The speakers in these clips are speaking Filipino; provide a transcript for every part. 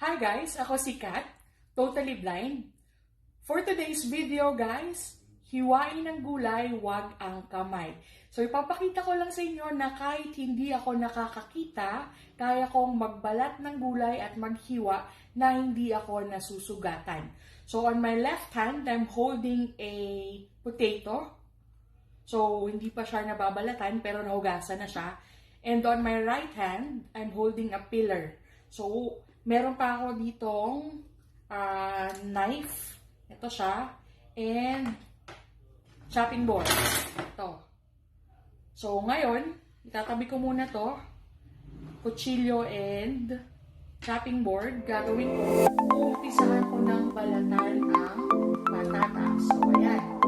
Hi guys, ako si Kat, totally blind. For today's video guys, hiwain ng gulay, wag ang kamay. So ipapakita ko lang sa inyo na kahit hindi ako nakakakita, kaya kong magbalat ng gulay at maghiwa na hindi ako nasusugatan. So on my left hand, I'm holding a potato. So hindi pa siya nababalatan pero nahugasan na siya. And on my right hand, I'm holding a pillar. So, meron pa ako ditong ah, knife. Ito siya. And chopping board. Ito. So, ngayon, itatabi ko muna to. Kutsilyo and chopping board. Gagawin ko. Umpisahan ko ng balatan ang patatas. So, ayan.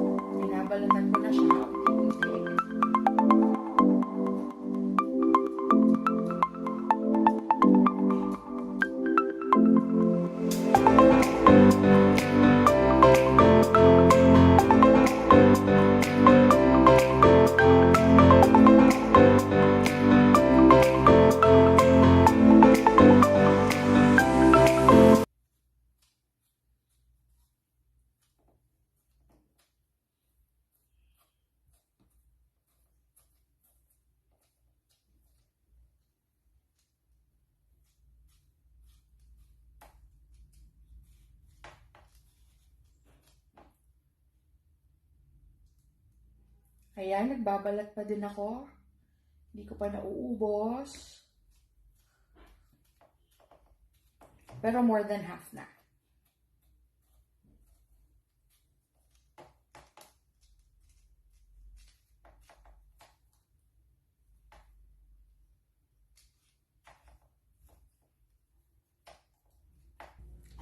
Ayan, nagbabalat pa din ako. Hindi ko pa nauubos. Pero more than half na.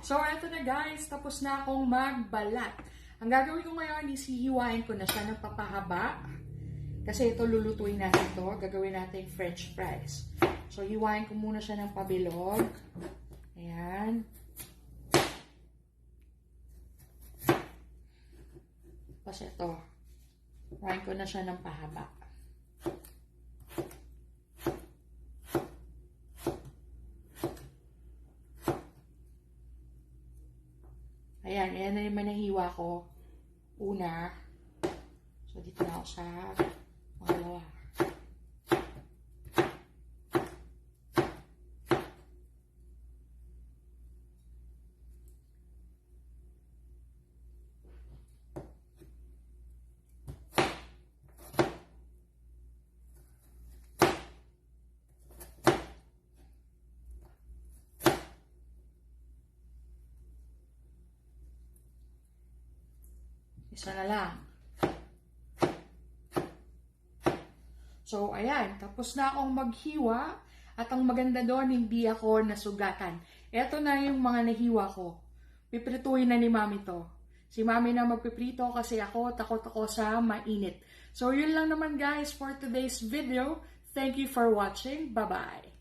So, eto na guys. Tapos na akong magbalat. Ang gagawin ko ngayon is hihiwain ko na siya ng papahaba. Kasi ito lulutuin natin ito. Gagawin natin french fries. So, hiwain ko muna siya ng pabilog. Ayan. Tapos ito. Hiwain ko na siya ng pahaba. Ayan, ayan na naman nahiwa ko. Una. So, dito na ako sa pangalawa. Isa na lang. So, ayan. Tapos na akong maghiwa. At ang maganda doon, hindi ako nasugatan. Ito na yung mga nahiwa ko. Piprituin na ni Mami to. Si Mami na magpiprito kasi ako takot ako sa mainit. So, yun lang naman guys for today's video. Thank you for watching. Bye-bye.